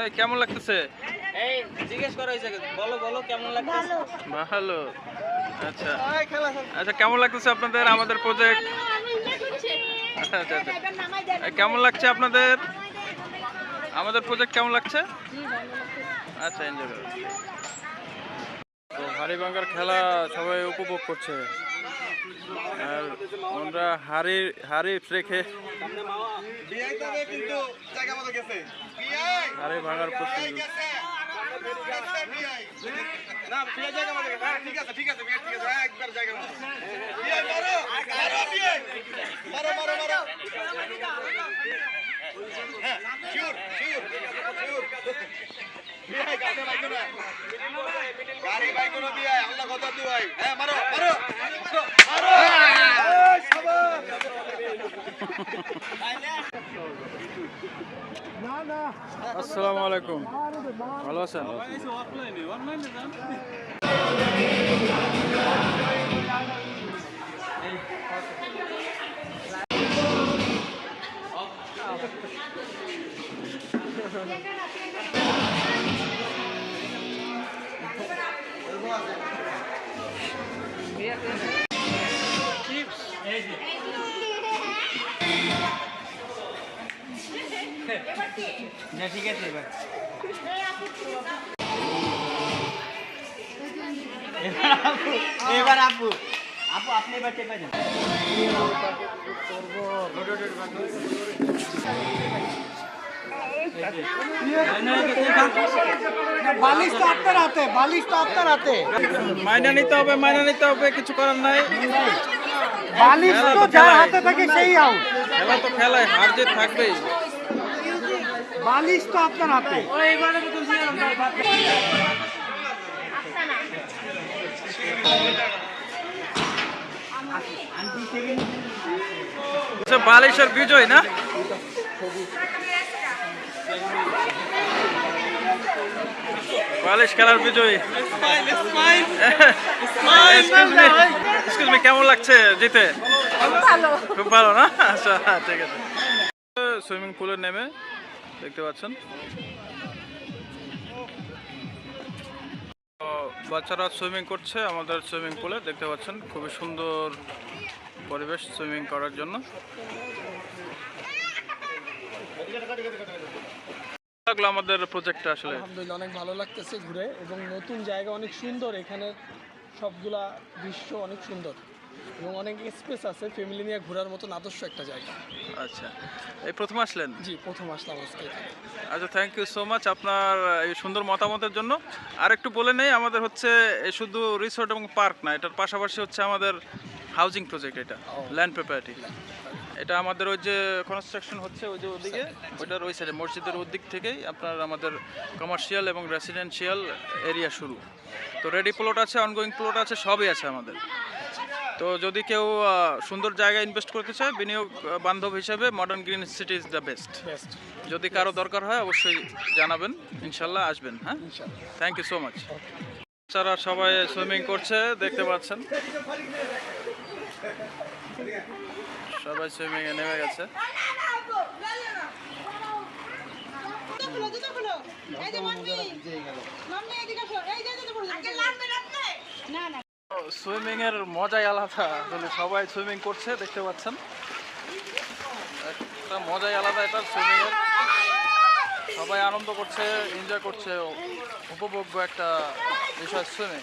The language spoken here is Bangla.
এই কেমন লাগতেছে? এই জিজ্ঞেস করা হয়েছে বলো বলো কেমন লাগছে ভালো। আচ্ছা। আচ্ছা কেমন লাগতেছে আপনাদের আমাদের প্রজেক্ট আচ্ছা আচ্ছা। কেমন লাগছে আপনাদের? আমাদের প্রজেক্ট কেমন লাগছে? আচ্ছা এনজয় করো। তো হাড়িভাঙ্গার খেলা সবাই উপভোগ করছে। আমরা হাড়ি হাড়ি রেখে হাড়ি ভাঙার প্রস্তুতি হ্যাঁ? আসসালামু আলাইকুম। ভালো আছেন? ঠিক আছে এবার এবার আপু আপু আপনি এবার চেপে যান। বালিশ তো আপনার হাতে বালিশ তো আপনার হাতে। মাইনা নিতে হবে মাইনা নিতে হবে কিছু করার নাই। বালিশ তো যার হাতে থাকে সেই আউট খেলা তো খেলায় হার জিত থাকবেই। বালিশ তো আপনার হাতে। আচ্ছা বালিশের বিজয় না? বালিশ খেলার বিজয়। কেমন লাগছে জিতে? খুব ভালো না? আচ্ছা ঠিক আছে। সুইমিং পুলে নেমে দেখতে পাচ্ছেন। বাচ্চারা সুইমিং করছে আমাদের সুইমিং পুলে দেখতে পাচ্ছেন খুবই সুন্দর পরিবেশ সুইমিং করার জন্য। লাগল আমাদের প্রজেক্টটা আসলে। আলহামদুলিল্লাহ অনেক ভালো লাগতেছে ঘুরে এবং নতুন জায়গা অনেক সুন্দর এখানে সবগুলা দৃশ্য অনেক সুন্দর এবং অনেক স্পেস আছে ফ্যামিলি নিয়ে ঘোরার মতন আদর্শ একটা জায়গা। আচ্ছা এই প্রথম আসলেন? জি প্রথম আসলাম আজকে আচ্ছা থ্যাংক ইউ সো মাচ আপনার এই সুন্দর মতামতের জন্য। আর একটু বলে নেই আমাদের হচ্ছে শুধু রিসোর্ট এবং পার্ক না এটার পাশাপাশি হচ্ছে আমাদের হাউজিং প্রজেক্ট এটা ল্যান্ড প্রপার্টি এটা আমাদের ওই যে কনস্ট্রাকশন হচ্ছে ওই যে ওদিকে ওইটার ওই সাইডে মসজিদের ওই দিক থেকেই আপনার আমাদের কমার্শিয়াল এবং রেসিডেন্সিয়াল এরিয়া শুরু। তো রেডি প্লট আছে অনগোয়িং প্লট আছে সবই আছে আমাদের। তো যদি কেউ সুন্দর জায়গায় ইনভেস্ট করতে চায় বিনিয়োগ বান্ধব হিসেবে modern green city is the best best যদি কারও দরকার হয় অবশ্যই জানাবেন ইনশাল্লাহ আসবেন হ্যাঁ? থ্যাংক ইউ সো মাচ বাচ্চারা সবাই সুইমিং করছে দেখতে পাচ্ছেন। সবাই সুইমিং এ নেমে গেছে। সুইমিং এর মজাই আলাদা। সবাই সুইমিং করছে, দেখতে পাচ্ছেন। একটা মজাই আলাদা এটা সুইমিং এর। সবাই আনন্দ করছে এনজয় করছে উপভোগ্য একটা বিষয় সুইমিং